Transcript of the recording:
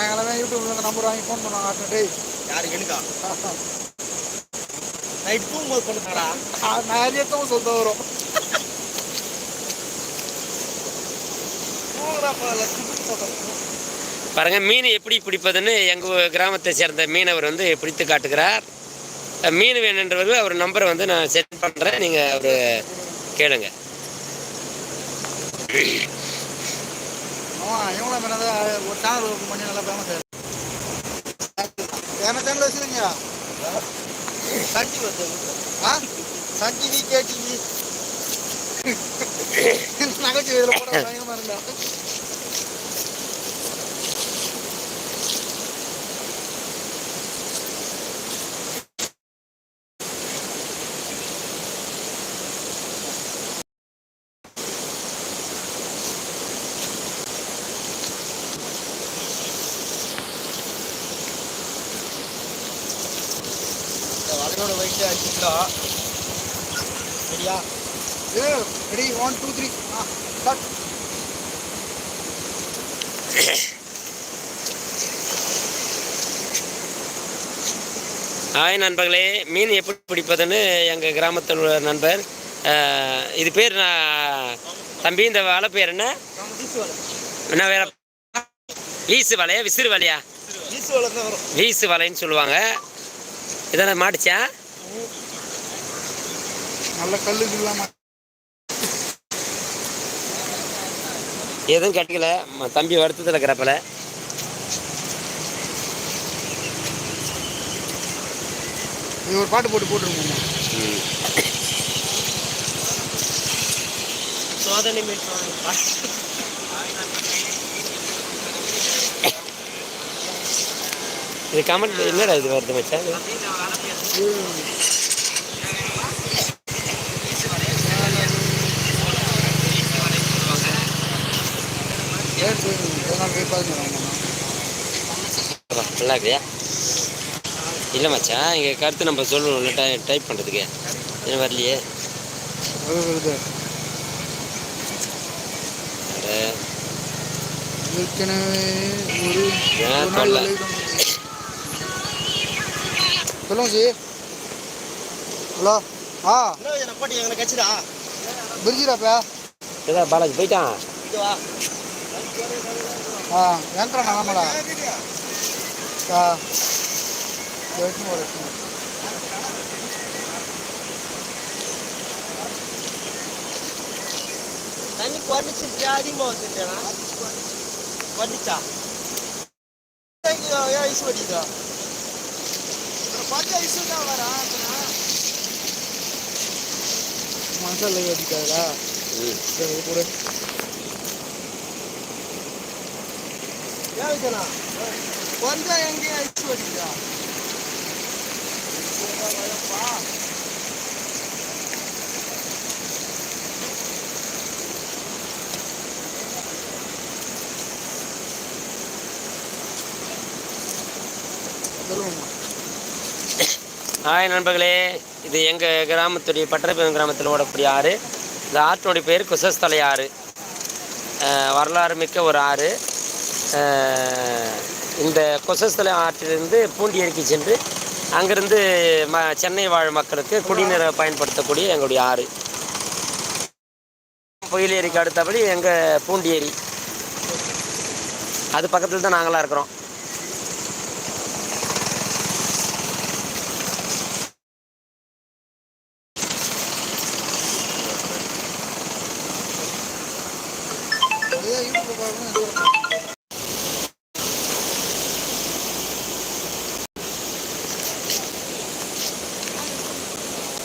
சாயங்காலமே யூடியூப்ல இருந்து நம்பர் வாங்கி ஃபோன் பண்ணுவாங்க ஆட்டு டேய். யாரு எனக்கா நைட் தூங்கும்போது பண்ணுறாடா நான் எரியத்தும் சொல்ல வரும் பாருங்க மீன் எப்படி பிடிப்பதுன்னு எங்கள் கிராமத்தை சேர்ந்த மீனவர் வந்து பிடித்து காட்டுகிறார். மீன் வேணுன்றவர் அவர் நம்பரை வந்து நான் சென்ட் பண்ணுறேன் நீங்கள் அவர் கேளுங்க. அவன் இவங்கள ஒரு சேனல் ஓப்பன் பண்ணி நல்லா ஃபேமஸ் ஆயிடும் என்ன சேனல் வச்சுருங்க ஆ? சன் டிவி கேடிவி நகைச்சுவை இதில் போட பயங்கரமாக இருந்தா. வலையோட வயிற்று அடிச்சுட்டா சரியா? இது ready one two three ah start hi நண்பர்களே மீன் எப்படி பிடிப்பதுன்னு எங்கள் கிராமத்தில் உள்ள நண்பர் இது பேர் நான் தம்பி இந்த வலை பேர் என்ன? என்ன வேற வீசு வலையா? விசிறு வலையா? வீசு வலைன்னு சொல்லுவாங்க. இதெல்லாம் மாட்டுச்சா? நல்ல இல்லாமல் எதுவும் கட்டிக்கல ம- தம்பி வருத்தத்தில் இருக்கிறப்பல. ஒரு பாட்டு போட்டு போட்டுருங்க சோதனை மீன் இது கமெண்ட் என்னடா இது வருது மச்சான் நல்லா இருக்கியா? இல்லை மச்சான் இங்கே கருத்து நம்ம சொல்லணும்ல டை டைப் பண்ணுறதுக்கு என்ன வரலையே. ஏற்கனவே ஒரு சொல்லுங்க ஜி ஹலோ ஆ. பாட்டி எங்களை பிரிஜிராப்பா இதா பாலாஜி போயிட்டான். ஆ நாமடா வர. தண்ணி குறைச்சிருச்சு அதிகமாக வந்துட்டேனா ஏன் ஐஸ் வடிக்குதா பார்த்து ஐஸ் தான் வரா மசாலா அடிக்காதா ம். சரி கொடு. ஏன் வைக்கணா கொஞ்சம் எங்கேயும் ஐஸ் வடிக்குதா சொல்லுங்கம்மா. ஹாய் நண்பர்களே இது எங்கள் கிராமத்துடைய பட்டரப்பெரும் கிராமத்தில் ஓடக்கூடிய ஆறு. இந்த ஆற்றினுடைய பேர் குசஸ்தலை ஆறு. வரலாறு மிக்க ஒரு ஆறு. இந்த கொசஸ்தலை ஆற்றிலிருந்து பூண்டியடிக்கு சென்று அங்கிருந்து ம சென்னை வாழ் மக்களுக்கு குடிநீரை பயன்படுத்தக்கூடிய எங்களுடைய ஆறு. புயல் ஏரிக்கு அடுத்தபடி எங்கள் பூண்டி ஏரி. அது பக்கத்தில் தான் நாங்களாக இருக்கிறோம்.